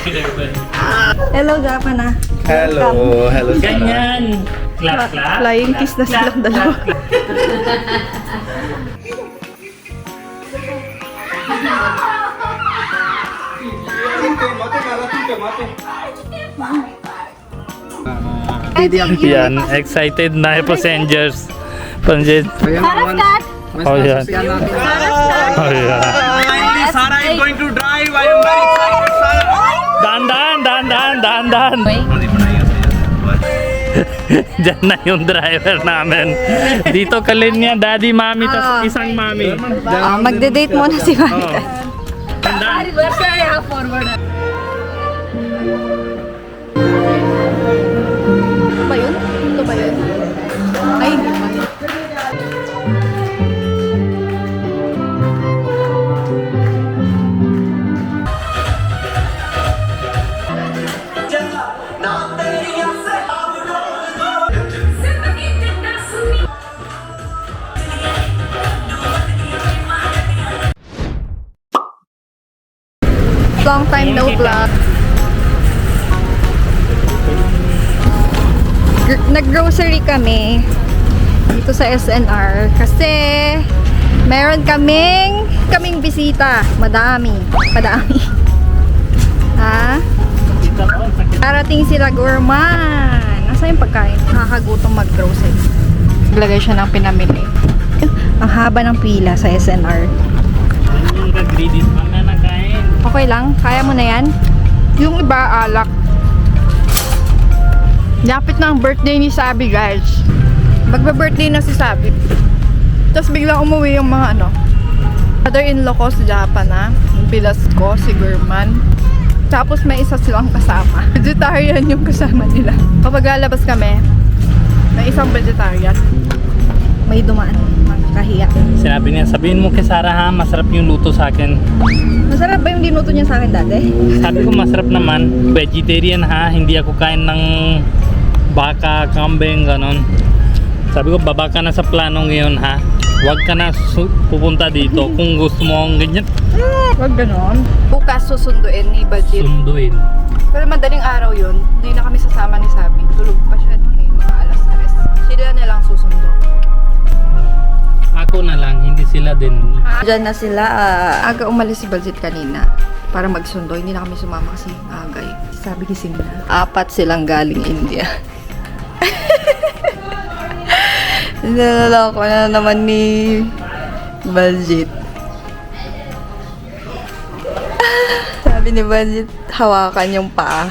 Hello, Japan ah. Hello, hello Sarah. Ganyan. Clap, clap. Flying kiss na silang dalawa. Yan, excited na yung passengers. Passengers. Saraskat! Oh, yan. Oh, yan. Finally, Sarah is going to drive. I am very excited, dan. Diyan na yung driver namin. Dito ka linya, daddy, mami, tas isang mami. Ah, magde-date muna si Mami. Oh. Dan, Ito Long time no vlog. Gr- Nag-grocery kami dito sa SNR kasi meron kaming kaming bisita. Madami. Madami. ha? Parating sila gourmand. Nasa yung pagkain? Nakakagutong mag-grocery. Naglagay siya ng pinamili. Ang haba ng pila sa SNR. yung pa na nakain. Okay lang? Kaya mo na yan? Yung iba, alak. Lapit na ang birthday ni Sabi, guys. Magba-birthday na si Sabi. Tapos biglang umuwi yung mga ano. Father-in-law ko sa Japan, ha? Yung bilas ko, si Gurman. Tapos may isa silang kasama. Vegetarian yung kasama nila. Kapag lalabas kami, may isang vegetarian. May dumaan. Kahiya. Sinabi niya, sabihin mo kay Sarah ha, masarap yung luto sa akin. Masarap ba yung dinuto niya sa akin dati? Sabi ko masarap naman, vegetarian ha, hindi ako kain ng baka, kambing, ganon. Sabi ko, baba ka na sa plano ngayon ha. Huwag ka na su- pupunta dito kung gusto mo ang ganyan. Huwag ganon. Bukas susunduin ni Bajit. Sunduin. Pero madaling araw yun, hindi na kami sasama ni Sabi. Tulog pa siya noon eh, mga alas 3. Sila na lang. Ako na lang, hindi sila din. Diyan na sila. ah, aga umalis si Bajit kanina para magsundo. Hindi na kami sumama kasi agay. Sabi ni Simna, apat silang galing India. Nilalako na naman ni Baljit. Sabi ni Baljit, hawakan yung paa.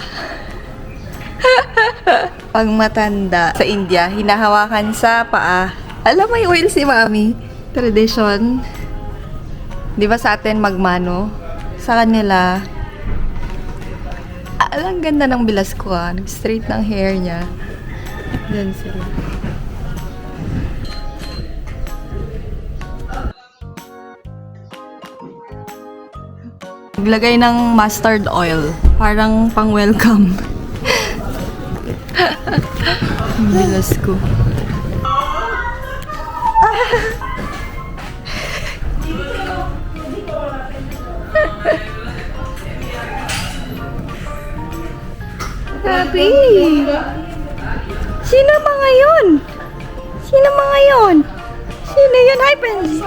Pag matanda sa India, hinahawakan sa paa. Alam may oil si Mami. Tradition. Di ba sa atin magmano? Sa kanila, ah, alang ganda ng bilas ko ah. Straight ng hair niya. Diyan sila. Naglagay ng mustard oil. Parang pang welcome. Ang bilas ko. Happy! Sino mga yun? Sino mga yun? Sino yun? Hi, friends!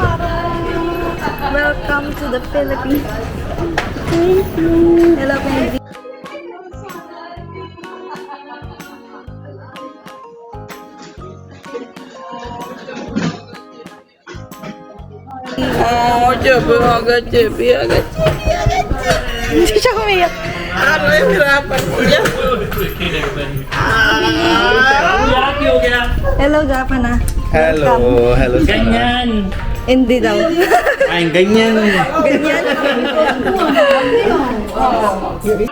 Welcome to the Philippines. Thank you. Hello, Benji. Oh, Jebi, agad, Jebi, agad, Jebi, agad, Jebi. Hindi siya umiyak. Ano yung hirapan niya? Gaya. Hello, Japan ah. Hello, hello. Ganyan. Hindi daw. Ay, ganyan. Ganyan. Ganyan.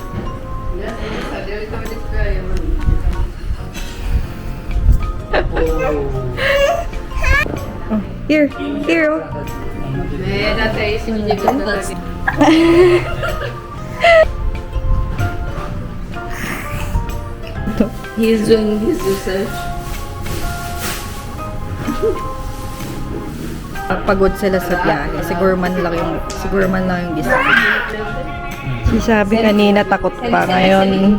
Oh, here, here. oh. Nee, dat is niet goed. Doing his research. Pagod sila sa biyahe. Siguro man lang yung, siguro man lang yung discount. Si sabi kanina takot pa ngayon.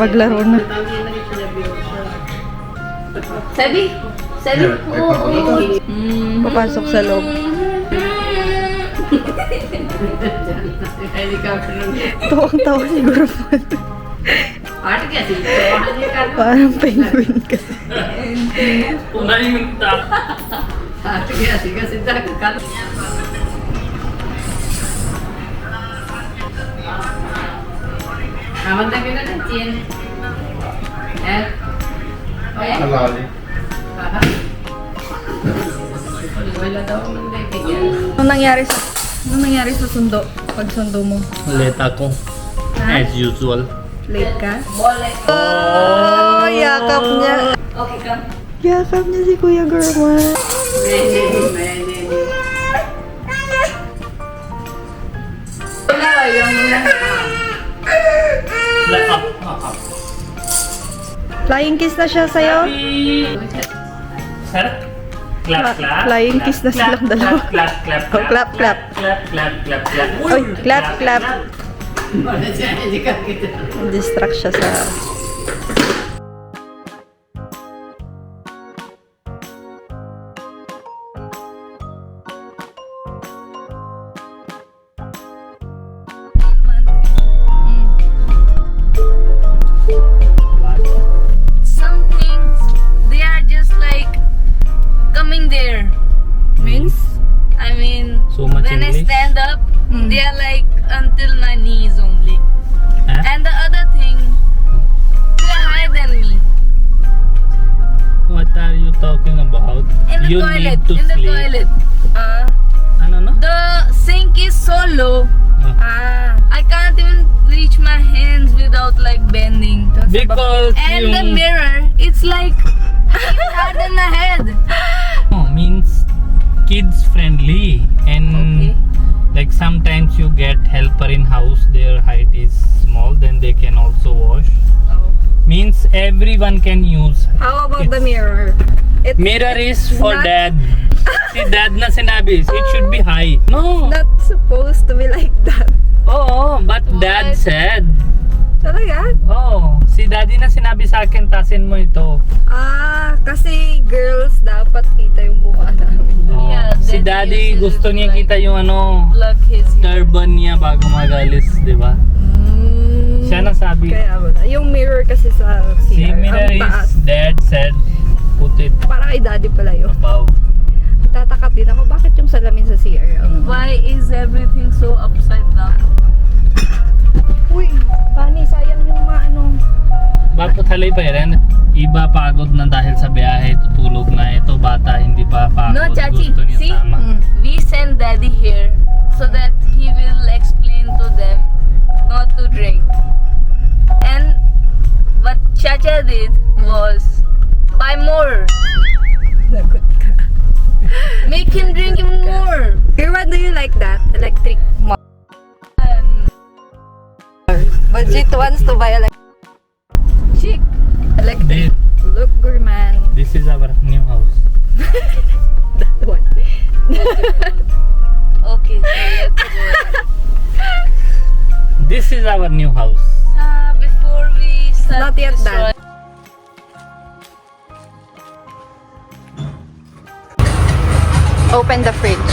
Paglaro na. Sabi? Sabi? Oo, oo. Papasok sa loob. Tawang-tawa siguro man. Parang penguin kasi. Una yung tak. Anong nangyari sa Anong nangyari sa sundo? Pag sundo mo? Late ako. As usual. Late ka? Oh, yakap niya. Okay ka? Yakap niya si Kuya German. Like up, up, up. Flying kiss na siya sa'yo? Sir? Clap, Fla- clap. flying kiss na clap, silang dalawa. Clap, clap, clap. Oh, clap, clap. Clap, clap, clap, clap. Oy, clap, clap. Distract siya sa... when i stand up Mm. they are like until my knees only Huh? and the other thing they are higher than me What are you talking about? in the you toilet need to in the sleep. toilet uh, Ano no? the sink is so low Ah, i can't even reach my hands without like bending Because and the mirror it's like even higher than my head oh, means kids friendly and Okay. like sometimes you get helper in house their height is small then they can also wash oh. means everyone can use how about the mirror? It, mirror is for Not- dad si dad na sinabi it should be high no not supposed to be like that. oh but dad What? said Talaga? oh si daddy na sinabi sa akin tasin mo ito Ah, kasi girls dapat kita yung namin. Yeah, si daddy gusto niya like- kita yung ano turban niya bago magalis di ba Mm, siya nasabi Kaya wala. Yung mirror kasi sa si CR, mirror ang taas. is dad said put it Para kay daddy pala yun. above Tatakap din ako, bakit yung salamin sa CR? Ang... Why is everything so upside down? Uy, Pani, sayang yung mga ano. Bakit halay pa yan? Iba pagod na dahil sa biyahe, tutulog na. Ito bata, hindi pa pagod. No, Chachi, Gusto niya see? tama. Budget wants to buy electric. Chic. Electric. Look, gourmand. This is our new house. That one. Okay, so. This is our new house. Uh, before we start Not yet this done. Open the fridge.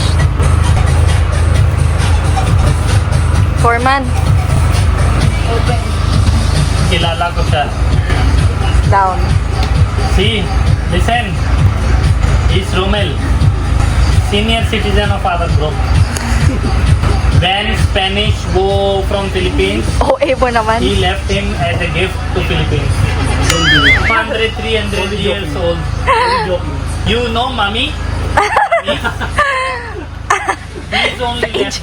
Foreman. Open. Kilala ko siya. Down. See, listen. He's Romel. Senior citizen of our group. When Spanish go from Philippines, oh, mo naman. he left him as a gift to Philippines. 100, 300 years old. You know, mommy? Me? He's only left.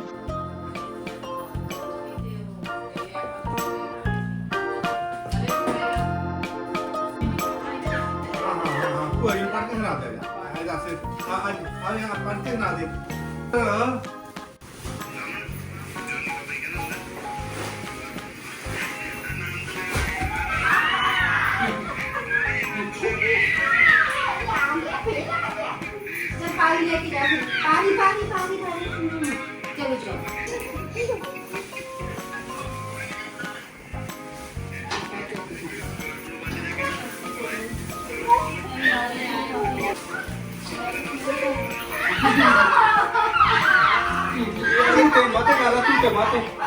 Ay, that's it. Ah, ay, ay, ang Mate, kala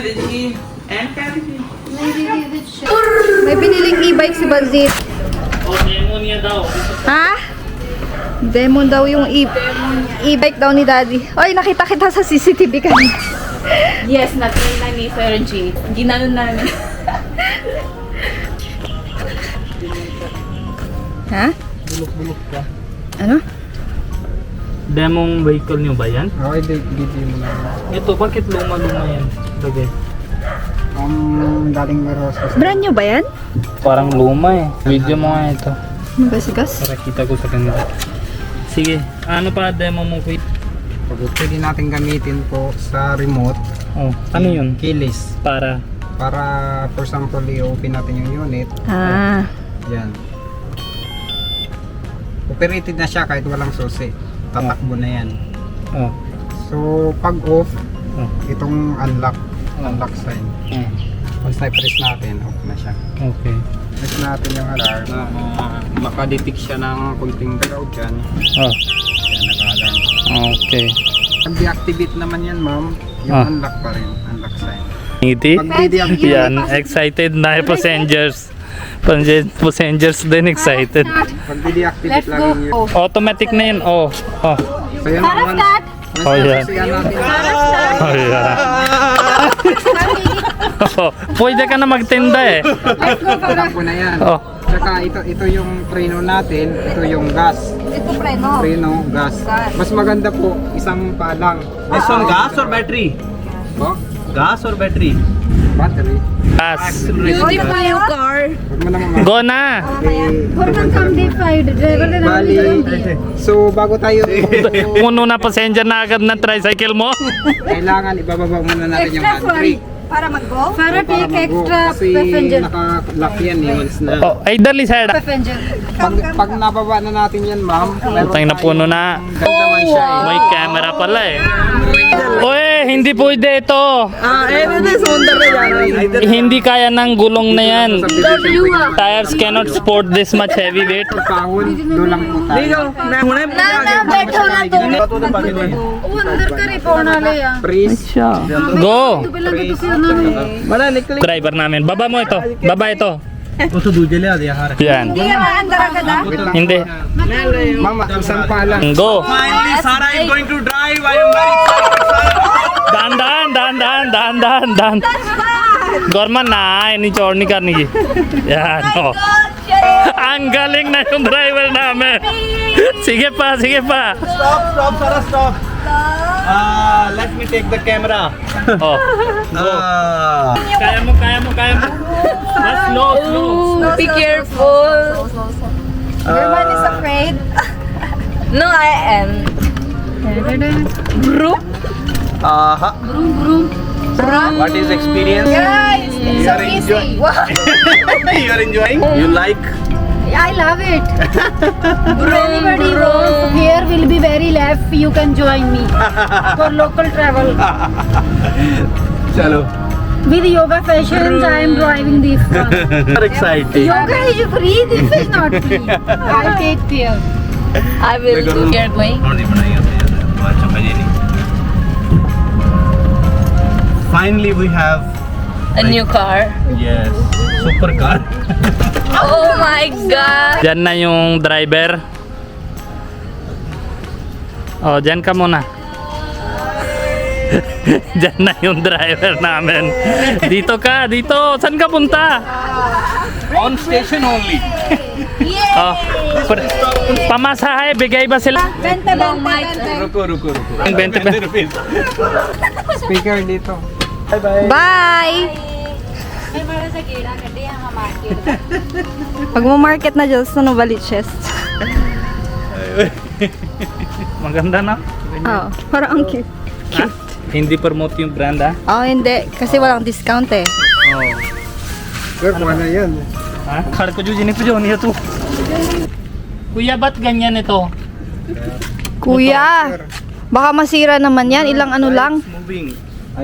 tu ke mate? May biniling e-bike si Balzit. Oh, demo niya daw. Ha? Demon daw yung e- e-bike daw ni Daddy. Oy, nakita kita sa CCTV kanina. yes, natin na ni Sir G. Ginanon namin. Ha? Ano? Demong vehicle niyo ba yan? Okay, video mo na. Ito, bakit luma-luma yan? Lagay. Um, dating Maros. Brand new ba yan? Parang luma eh. Video mo nga ito. Magasigas? Para kita ko sa kanila. Sige, ano pa demo mo kuya? Pwede natin gamitin po sa remote. Oh, ano yun? Keyless. Para Para, for example, i-open natin yung unit. Ah. Yan. Operated na siya kahit walang susi. Tatakbo na yan. oh, So, pag off, oh, itong unlock. Unlock sign. oh. Once na-press natin, off na siya. Okay. Press natin yung alarm. Uh, makadetect siya ng kunting galaw dyan. Oh, Yan, nag-alarm. okay. Pag deactivate naman yan, ma'am, yung Ah. unlock pa rin. Unlock sign. Ngiti? Yan, excited na yung passengers. Passengers din excited. pag lagi yun. Automatic na yun. Oh, oh. Yan, once, once Oh, yan. na-press yan natin, Oh, yeah. oh, pwede ka na magtinda eh. tatakbo na yan. Oh, Tsaka ito, ito yung preno natin, ito yung gas. Ito preno. Preno, gas. Mas maganda po, isang palang. This one gas or battery? Oh, Gas or battery? Battery. Pass. Beautiful new car. Huwag mo naman Go na! Bali. So, bago tayo, Puno na passenger na agad ng tricycle mo. kailangan ibababa muna natin yung handbrake. Para mag-go? Para take extra passenger. Kasi naka-lock yan eh, once na. Oh, ay dali sir. Pag, pag nababa na natin yan, ma'am, meron Tang na puno na. Ganda naman siya eh. May camera pala eh. Oy, hindi pwede ito. Hindi kaya ng gulong na yan. Tires cannot support this much heavy weight. Pahon, doon lang po tayo. Freeze. Go! Driver namin. Baba mo ito. Baba ito. Yan. Hindi. Mama, isang pala. Go. Finally, Sarah is going to drive. I am very excited. Sarah. दान दान दान दान दान दान दान। गर्मा ना नहीं घरमा करनी चढ्ने यार नो। आङ्कलिङ ना तुम ड्राइवर ना मैं सीखे पा सीखे पा। स्टॉप स्टॉप सारा stop let me take the camera कायम कायम कायम बस लो लो be careful everyone is afraid. No i am. Group. Uh, what is experience? Guys, it's so easy. Wow. you are enjoying? You like? I love it. Anybody wants here will be very left. You can join me for local travel. Chalo. With yoga sessions, I am driving this one. Very exciting. Yoga is free. This is not free. I'll take care. I will do. You're going. Finally, we have A new car. yes, super car. Oh my god. Diyan na yung driver. Oh, diyan ka muna. diyan na yung driver namin. Dito ka, dito. Saan ka punta? On station only. Oh, per- pamasahe, bigay ba sila? Bente, bente, bente. Ruko, ruko, ruko. Ang 20 pe- rupees. Speaker dito. Bye! Pag mo market na dyan sa Novaliches. Maganda na. Oo, parang ang cute. Ha? Hindi promote yung brand ah. Oh, hindi. Kasi walang discount eh. Oh. Sir, kung ano yan. Ha? Kar ko jujini ko niya to. Kuya, ba't ganyan ito? Kuya, baka masira naman yan. Ilang ano lang. Moving,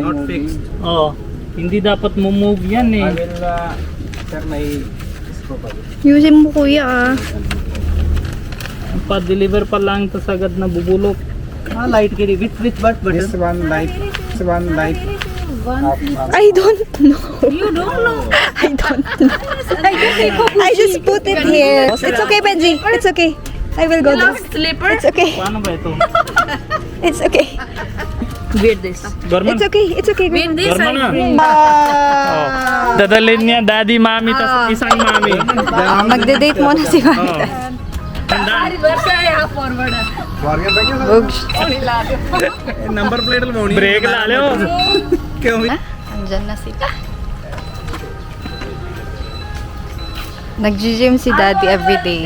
not fixed. Oh, hindi dapat mo move yan I eh. will, uh, sir, may screw pa. Yusin mo kuya ah. Pa-deliver pa lang ito sagad na bubulok. Ah, light kiri. Which, which but This one light. This one light. Up. I don't know. You don't know? I don't know. I just put it here. It's okay, Benji. It's okay. I will go there. Slipper? It's okay. Paano ba ito? It's okay. Wear this. It's okay, it's okay. Wear this. Gorman na. Oh. Dadalhin niya daddy, mommy, tas ah. isang mommy. Magde-date muna si Oh. Forward Huwag siya. Number പ്ലേറ്റിൽ മോണി Break Lalo. Ha? Nag-gym si daddy everyday.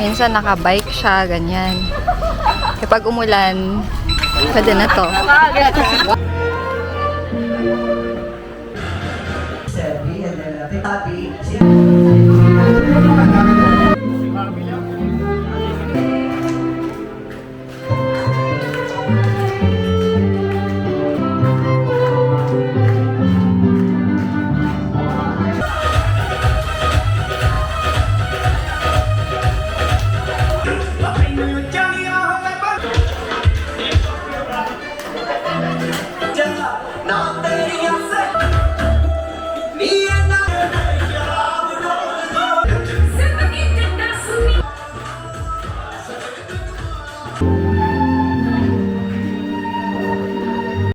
Minsan nakabike siya, ganyan. Kapag umulan, pwede na to.